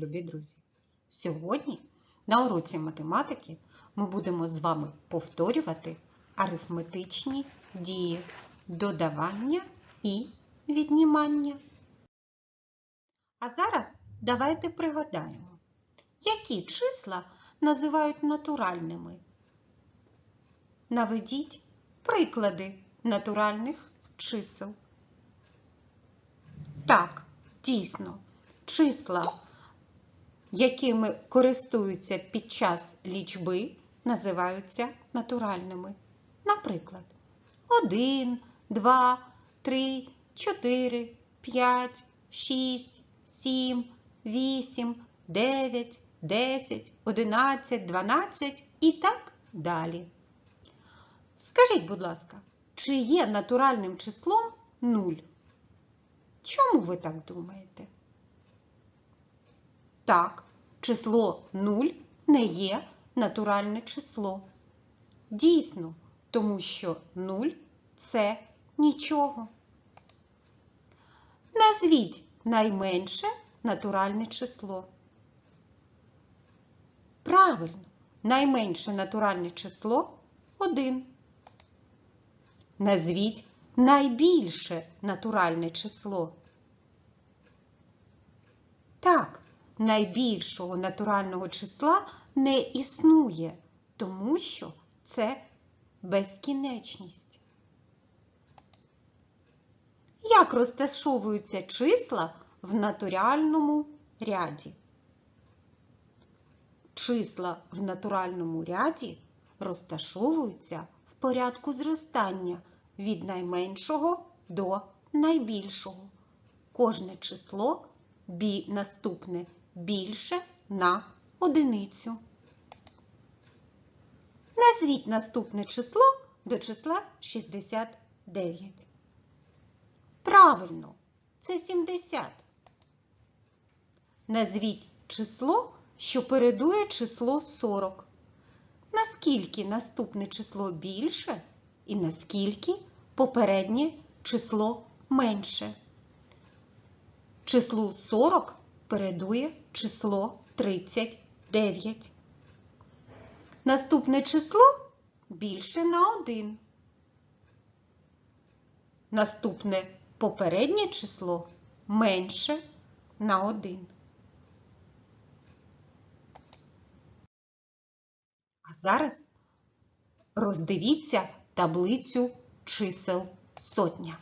любі друзі! Сьогодні на уроці математики ми будемо з вами повторювати арифметичні дії додавання і віднімання. А зараз давайте пригадаємо, які числа називають натуральними. Наведіть приклади натуральних чисел. Так, дійсно, числа, якими користуються під час лічби, називаються натуральними. Наприклад, 1, 2, 3, 4, 5, 6, 7, 8, 9, 10, 11, 12 і так далі. Скажіть, будь ласка, чи є натуральним числом 0? Чому ви так думаєте? Так, число 0 не є натуральне число. Дійсно, тому що 0 це нічого. Назвіть найменше натуральне число. Правильно, найменше натуральне число 1. Назвіть найбільше натуральне число. Так, найбільшого натурального числа не існує, тому що це безкінечність. Як розташовуються числа в натуральному ряді? Числа в натуральному ряді розташовуються в порядку зростання від найменшого до найбільшого. Кожне число бі наступне більше на одиницю. Назвіть наступне число до числа 69. Правильно, це 70. Назвіть число, що передує число 40. Наскільки наступне число більше і наскільки попереднє число менше. Числу 40 передує число 39. Наступне число більше на 1. Наступне попереднє число менше на 1. А зараз роздивіться таблицю чисел сотня.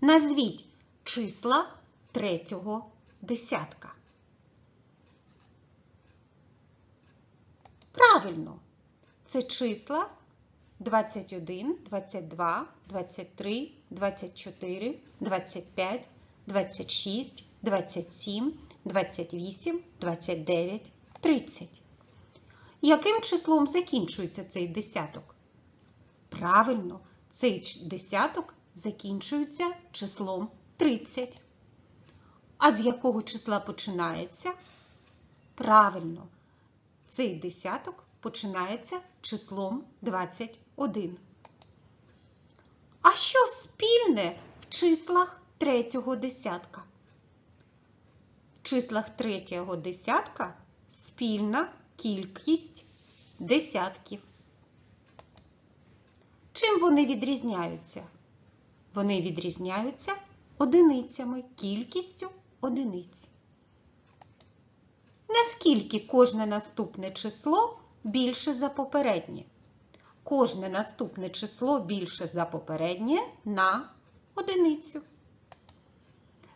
Назвіть числа третього десятка. Правильно, це числа 21, 22, 23, 24, 25, 26, 27, 28, 29, 30. Яким числом закінчується цей десяток? Правильно, цей десяток закінчується числом 30. А з якого числа починається? Правильно, цей десяток починається числом 21. А що спільне в числах третього десятка? В числах третього десятка спільна кількість десятків. Чим вони відрізняються? Вони відрізняються одиницями, кількістю одиниць. Наскільки кожне наступне число більше за попереднє? Кожне наступне число більше за попереднє на одиницю.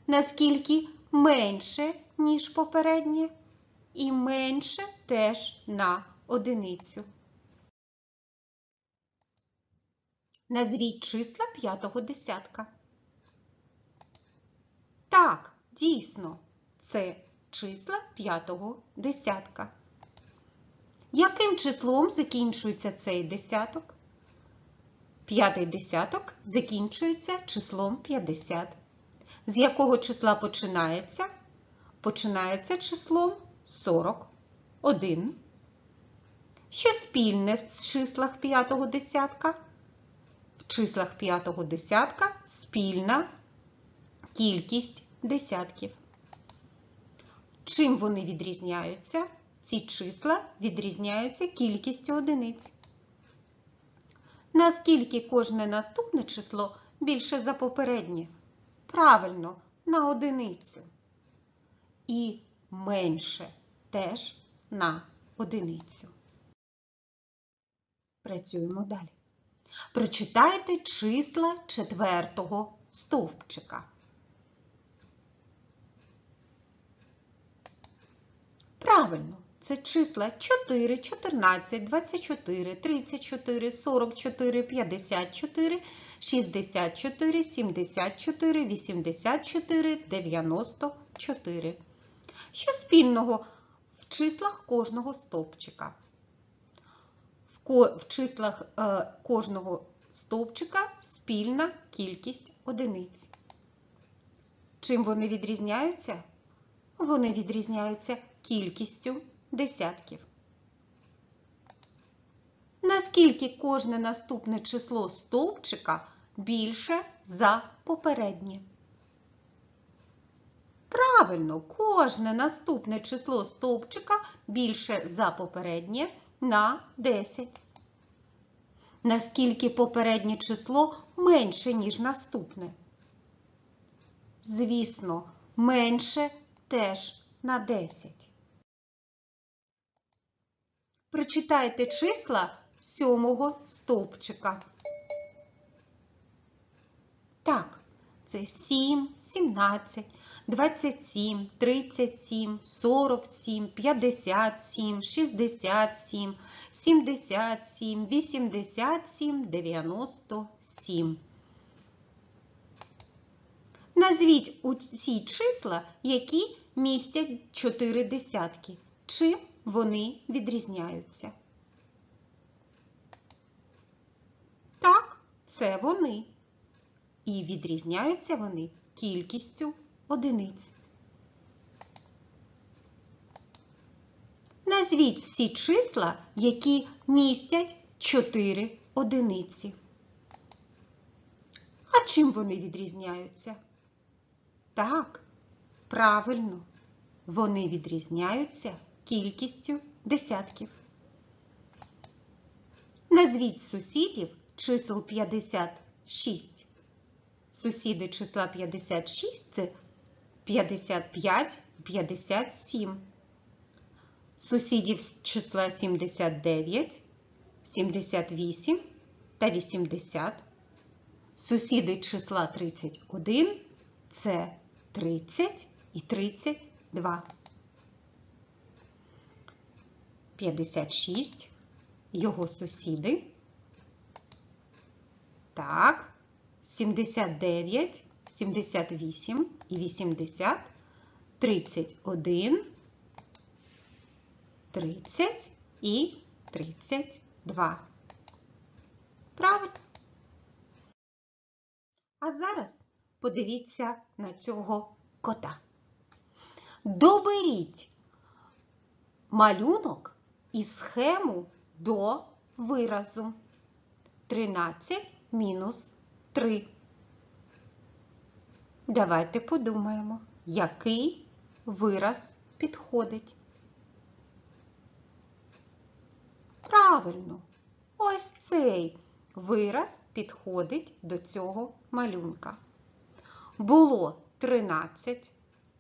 Наскільки менше, ніж попереднє, і менше теж на одиницю. Назвіть числа п'ятого десятка. Так, дійсно, це числа п'ятого десятка. Яким числом закінчується цей десяток? П'ятий десяток закінчується числом 50. З якого числа починається? Починається числом 41. Що спільне в числах п'ятого десятка? В числах п'ятого десятка спільна кількість десятків. Чим вони відрізняються? Ці числа відрізняються кількістю одиниць. Наскільки кожне наступне число більше за попереднє? Правильно, на одиницю. І менше теж на одиницю. Працюємо далі. Прочитайте числа четвертого стовпчика. Правильно, це числа 4, 14, 24, 34, 44, 54, 64, 74, 84, 94. Що спільного в числах кожного стовпчика? В, числах е, кожного стовпчика спільна кількість одиниць. Чим вони відрізняються? Вони відрізняються кількістю десятків. Наскільки кожне наступне число стовпчика більше за попереднє? Правильно, кожне наступне число стовпчика більше за попереднє на 10. Наскільки попереднє число менше, ніж наступне? Звісно, менше теж на 10. Прочитайте числа сьомого стовпчика. Так, це 7, 17, 27, 37, 47, 57, 67, 77, 87, 97. Назвіть усі числа, які містять 4 десятки. Чим вони відрізняються? Так, це вони. І відрізняються вони кількістю одиниць. Назвіть всі числа, які містять 4 одиниці. А чим вони відрізняються? Так, правильно, вони відрізняються кількістю десятків. Назвіть сусідів чисел 56. Сусіди числа 56 це 55 57. Сусідів числа 79, 78 та 80. Сусіди числа 31 це 30 і 32. 56. Його сусіди. Так. 79, 78 і 80, 31, 30 і 32. Правильно? А зараз подивіться на цього кота. Доберіть малюнок і схему до виразу. 13 мінус 3. Давайте подумаємо, який вираз підходить. Правильно, ось цей вираз підходить до цього малюнка. Було 13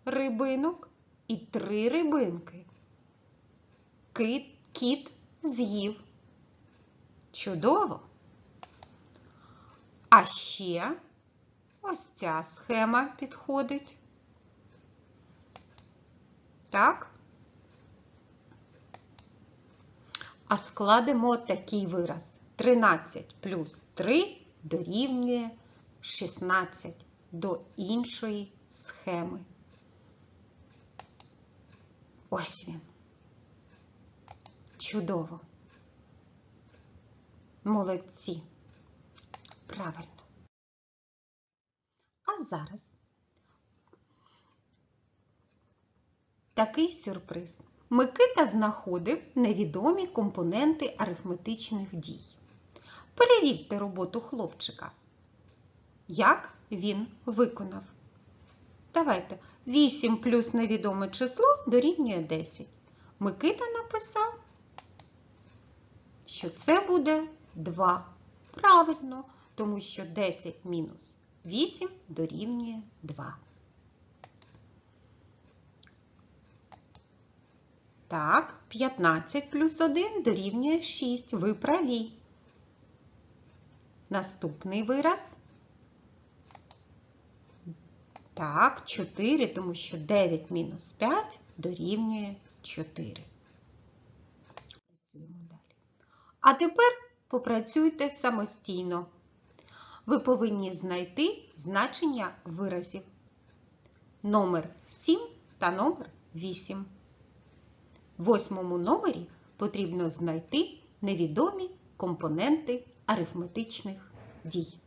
рибинок і 3 рибинки. Кит, кіт з'їв. Чудово! А ще ось ця схема підходить. Так? А складемо такий вираз. 13 плюс 3 дорівнює 16 до іншої схеми. Ось він. Чудово. Молодці. Правильно. А зараз такий сюрприз. Микита знаходив невідомі компоненти арифметичних дій. Перевірте роботу хлопчика. Як він виконав. Давайте. 8 плюс невідоме число дорівнює 10. Микита написав, що це буде 2. Правильно, тому що 10 мінус 8 дорівнює 2. Так, 15 плюс 1 дорівнює 6. Ви праві. Наступний вираз. Так, 4, тому що 9 мінус 5 дорівнює 4. Працюємо далі. А тепер попрацюйте самостійно. Ви повинні знайти значення виразів. Номер 7 та номер 8. В восьмому номері потрібно знайти невідомі компоненти арифметичних дій.